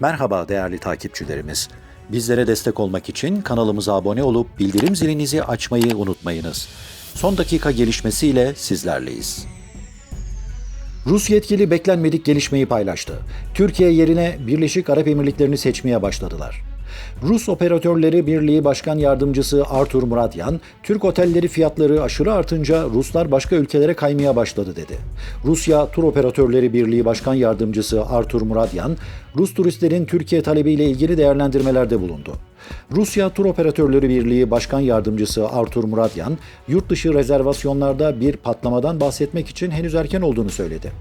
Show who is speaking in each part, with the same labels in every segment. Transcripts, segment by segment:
Speaker 1: Merhaba değerli takipçilerimiz. Bizlere destek olmak için kanalımıza abone olup bildirim zilinizi açmayı unutmayınız. Son dakika gelişmesiyle sizlerleyiz. Rus yetkili beklenmedik gelişmeyi paylaştı. Türkiye yerine Birleşik Arap Emirlikleri'ni seçmeye başladılar. Rus Operatörleri Birliği Başkan Yardımcısı Artur Muradyan, Türk otelleri fiyatları aşırı artınca Ruslar başka ülkelere kaymaya başladı dedi. Rusya Tur Operatörleri Birliği Başkan Yardımcısı Artur Muradyan, Rus turistlerin Türkiye talebiyle ilgili değerlendirmelerde bulundu. Rusya Tur Operatörleri Birliği Başkan Yardımcısı Artur Muradyan, yurt dışı rezervasyonlarda bir patlamadan bahsetmek için henüz erken olduğunu söyledi.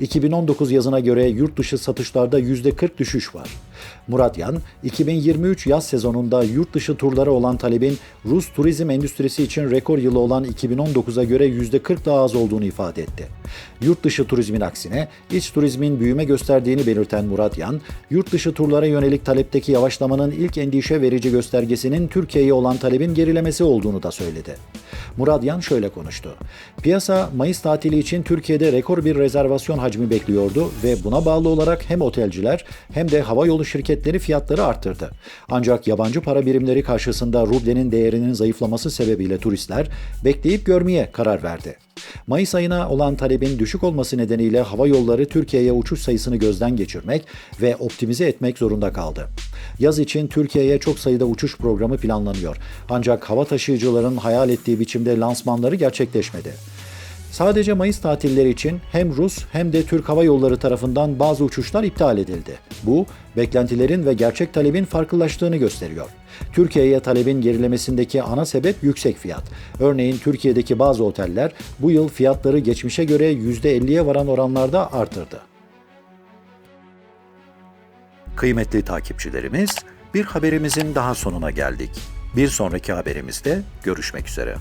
Speaker 1: 2019 yazına göre yurt dışı satışlarda %40 düşüş var. Muradyan, 2023 yaz sezonunda yurt dışı turlara olan talebin Rus turizm endüstrisi için rekor yılı olan 2019'a göre %40 daha az olduğunu ifade etti. Yurt dışı turizmin aksine iç turizmin büyüme gösterdiğini belirten Muradyan, yurt dışı turlara yönelik talepteki yavaşlamanın ilk endişe verici göstergesinin Türkiye'ye olan talebin gerilemesi olduğunu da söyledi. Muradyan şöyle konuştu. Piyasa Mayıs tatili için Türkiye'de rekor bir rezervasyon hacmi bekliyordu ve buna bağlı olarak hem otelciler hem de havayolu şirketleri fiyatları arttırdı. Ancak yabancı para birimleri karşısında rublenin değerinin zayıflaması sebebiyle turistler bekleyip görmeye karar verdi. Mayıs ayına olan talebin düşük olması nedeniyle hava yolları Türkiye'ye uçuş sayısını gözden geçirmek ve optimize etmek zorunda kaldı. Yaz için Türkiye'ye çok sayıda uçuş programı planlanıyor. Ancak hava taşıyıcıların hayal ettiği biçimde lansmanları gerçekleşmedi. Sadece Mayıs tatilleri için hem Rus hem de Türk Hava Yolları tarafından bazı uçuşlar iptal edildi. Bu, beklentilerin ve gerçek talebin farklılaştığını gösteriyor. Türkiye'ye talebin gerilemesindeki ana sebep yüksek fiyat. Örneğin Türkiye'deki bazı oteller bu yıl fiyatları geçmişe göre %50'ye varan oranlarda artırdı. Kıymetli takipçilerimiz, bir haberimizin daha sonuna geldik. Bir sonraki haberimizde görüşmek üzere.